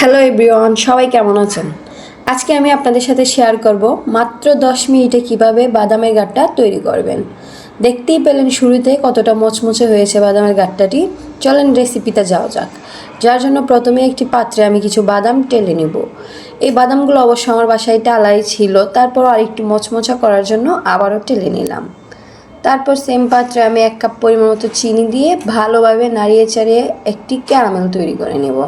Hello everyone সবাই কেমন আছেন? আজকে আমি আপনাদের সাথে শেয়ার করব মাত্র দশ মিনিটে কীভাবে বাদামের গাঠটা তৈরি করবেন। দেখতেই পেলেন শুরুতে কতটা মচমচে হয়েছে বাদামের গাঠটাটি চলেন রেসিপিতে যাওয়া যাক। যার জন্য প্রথমে একটি পাত্রে আমি কিছু বাদাম টেলে নেব। এই বাদামগুলো অবশ্য আমার বাসায় টালাই ছিল, তারপর আরেকটু মচমচা করার জন্য আবারও টেলে নিলাম। তারপর সেম পাত্রে আমি এক কাপ পরিমাণ মতো চিনি দিয়ে ভালোভাবে নাড়িয়ে চাড়িয়ে একটি ক্যারামেল তৈরি করে নেব।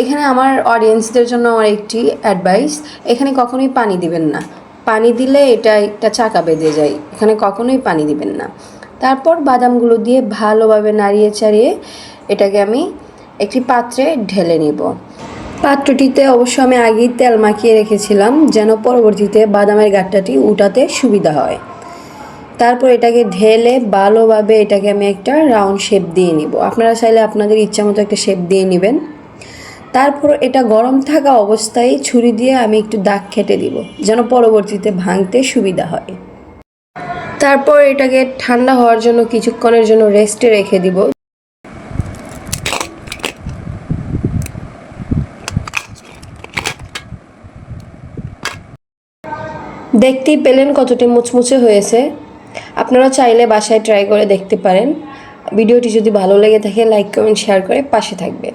এখানে আমার অডিয়েন্সদের জন্য আমার একটি অ্যাডভাইস এখানে কখনোই পানি দিবেন না। পানি দিলে এটা একটা চাকা বেঁধে যায়, এখানে কখনোই পানি দিবেন না। তারপর বাদামগুলো দিয়ে ভালোভাবে নাড়িয়ে চাড়িয়ে এটাকে আমি একটি পাত্রে ঢেলে নেব। পাত্রটিতে অবশ্য আমি আগেই তেল মাখিয়ে রেখেছিলাম, যেন পরবর্তীতে বাদামের গাঠটাটি উঠাতে সুবিধা হয়। তারপর এটাকে ঢেলে ভালোভাবে এটাকে আমি একটা রাউন্ড শেপ দিয়ে নিব। আপনারা চাইলে আপনাদের ইচ্ছা মতো একটা শেপ দিয়ে নেবেন। তারপর এটা গরম থাকা অবস্থায় ছুরি দিয়ে আমি একটু দাগ খেটে দিব, যেন পরবর্তীতে ভাঙতে সুবিধা হয়। তারপর এটাকে ঠান্ডা হওয়ার জন্য কিছুক্ষণের জন্য রেস্টে রেখে দিব। দেখতেই পেলেন কতটি মুচমুচে হয়েছে। আপনারা চাইলে বাসায় ট্রাই করে দেখতে পারেন। ভিডিওটি যদি ভালো লেগে থাকে, লাইক, কমেন্ট, শেয়ার করে পাশে থাকবেন।